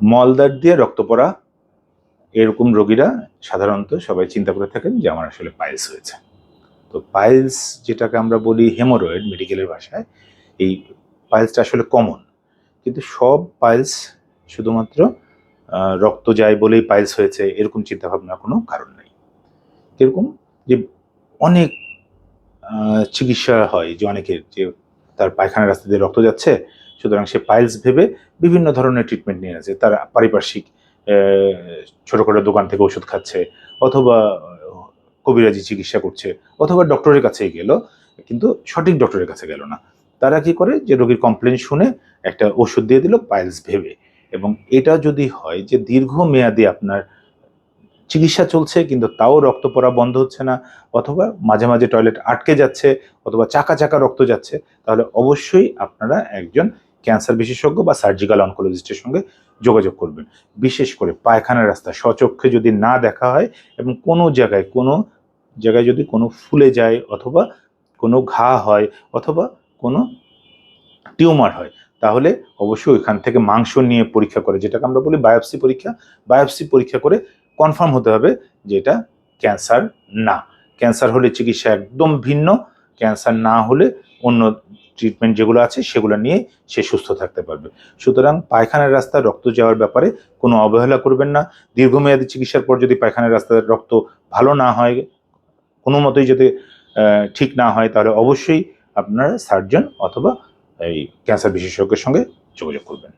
মলদার দিয়ে রক্ত পড়া এরকম রোগীরা সাধারণত সবাই চিন্তা করে থাকেন যে আমার আসলে পাইলস হয়েছে। তো পাইলস যেটাকে আমরা বলি হেমোরয়েড মেডিকেলের ভাষায়, এই পাইলসটা আসলে কমন। কিন্তু সব পাইলস শুধুমাত্র রক্ত যায় বলেই পাইলস হয়েছে, এরকম চিন্তা ভাবনার কোনো কারণ নেই। এরকম যে অনেক চিকিৎসা হয় যে অনেকের যে তার পায়খানার রাস্তা দিয়ে রক্ত যাচ্ছে সুতরাং সে পাইলস ভেবে বিভিন্ন ধরনের ট্রিটমেন্ট নিয়ে আছে তার পারিপার্শ্বিক ছোটখাটো দোকান থেকে ওষুধ খাচ্ছে, অথবা কবিরাজি চিকিৎসা করছে, অথবা ডক্টরের কাছেই গেল, কিন্তু সঠিক ডক্টরের কাছে গেল না। তারা কি করে? যে রোগীর কমপ্লেন শুনে একটা ওষুধ দিয়ে দিল পাইলস ভেবে। এবং এটা যদি হয় যে দীর্ঘমেয়াদী আপনার চিকিৎসা চলছে, কিন্তু তাও রক্ত পড়া বন্ধ হচ্ছে না, অথবা মাঝে মাঝে টয়লেট আটকে যাচ্ছে, অথবা চাকা চাকা রক্ত যাচ্ছে, তাহলে অবশ্যই আপনারা একজন ক্যান্সার বিশেষজ্ঞ বা সার্জিক্যাল অনকোলজিস্টের সঙ্গে যোগাযোগ করবেন। বিশেষ করে পায়খানার রাস্তা সচক্ষে যদি না দেখা হয় এবং কোনো জায়গায় কোনো জায়গায় যদি কোনো ফুলে যায় অথবা কোনো ঘা হয় অথবা কোনো টিউমার হয়, তাহলে অবশ্যই ওইখান থেকে মাংস নিয়ে পরীক্ষা করে, যেটাকে আমরা বলি বায়োপসি পরীক্ষা। বায়োপসি পরীক্ষা করে কনফার্ম হতে হবে যে এটা ক্যান্সার না। ক্যান্সার হলে চিকিৎসা একদম ভিন্ন, ক্যান্সার না হলে অন্য ট্রিটমেন্ট যেগুলো আছে সেগুলো নিয়ে সে সুস্থ থাকতে পারবে। সুতরাং পায়খানার রাস্তায় রক্ত যাওয়ার ব্যাপারে কোনো অবহেলা করবেন না। দীর্ঘমেয়াদী চিকিৎসার পর যদি পায়খানার রাস্তায় রক্ত ভালো না হয়, কোনো মতোই যদি ঠিক না হয়, তাহলে অবশ্যই আপনারা সার্জন অথবা এই ক্যান্সার বিশেষজ্ঞের সঙ্গে যোগাযোগ করবেন।